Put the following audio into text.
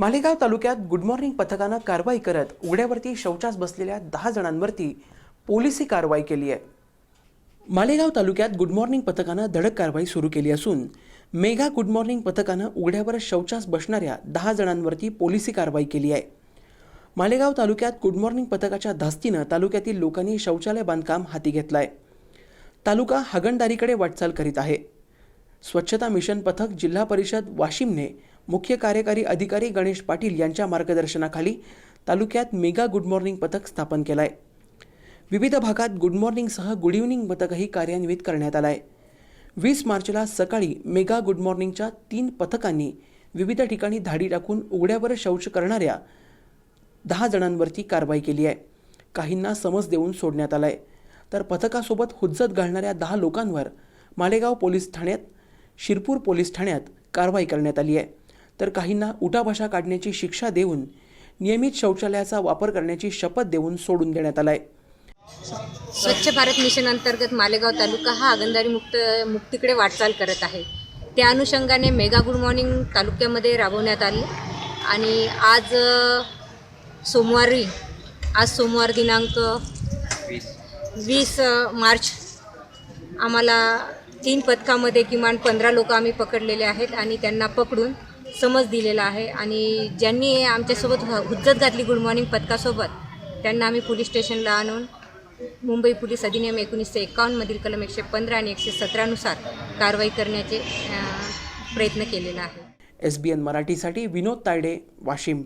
मालेगाव तालुक्यात good morning पथकानं कारवाई करत उघड्यावरती शौचास बसलेल्या दहा जणांवरती पोलिसी कारवाई केली आहे. मालेगाव तालुक्यात गुड मॉर्निंग पथकानं धडक कारवाई सुरू केली असून मेगा गुड मॉर्निंग पथकानं उघड्यावर शौचास बसणाऱ्या दहा जणांवरती पोलिसी कारवाई केली आहे. मालेगाव तालुक्यात गुड मॉर्निंग पथकाच्या धास्तीनं तालुक्यातील लोकांनी शौचालय बांधकाम हाती घेतलं आहे तालुका हागणदारीकडे वाटचाल करीत आहे. स्वच्छता मिशन पथक जिल्हा परिषद वाशिमने मुख्य कार्यकारी अधिकारी गणेश पाटील यांच्या मार्गदर्शनाखाली तालुक्यात मेगा गुड मॉर्निंग पथक स्थापन केलं आहे विविध भागात गुड मॉर्निंगसह गुड इव्हनिंग पथकही कार्यान्वित करण्यात आलं आहे वीस मार्चला सकाळी मेगा गुड मॉर्निंगच्या तीन पथकांनी विविध ठिकाणी धाडी टाकून उघड्यावर शौच करणाऱ्या दहा जणांवरती कारवाई केली आहे. काहींना समज देऊन सोडण्यात आलं आहे तर पथकासोबत हुज्जत घालणाऱ्या दहा लोकांवर मालेगाव पोलीस ठाण्यात शिरपूर पोलीस ठाण्यात कारवाई करण्यात आली आहे. तर काहींना उठाभाषा काढण्याची शिक्षा देऊन नियमित शौचालयाचा वापर करण्याची शपथ देऊन सोडून देण्यात आला आहे स्वच्छ भारत मिशन अंतर्गत मालेगाव तालुका हा आगंदारी मुक्त मुक्तीकडे वाटचाल करत आहे. त्या अनुषंगाने मेगा गुड मॉर्निंग तालुक्यामध्ये राबवण्यात आली आणि आज सोमवारी आज सोमवार दिनांक वीस मार्च आम्हाला तीन पथकामध्ये किमान पंधरा लोक आम्ही पकडलेले आहेत आणि त्यांना पकडून समज दिलेला आहे. आणि ज्यांनी आमच्यासोबत हुज्जत घातली गुड मॉर्निंग पथकासोबत त्यांना आम्ही पोलीस स्टेशनला आणून मुंबई पोलीस अधिनियम एकोणीसशे एकावन्नमधील कलम एकशे पंधरा आणि एकशे सतरानुसार कारवाई करण्याचे प्रयत्न केलेला आहे. एस बी एन मराठीसाठी विनोद तायडे वाशिम.